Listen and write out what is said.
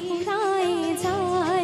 ফুরায় যায়।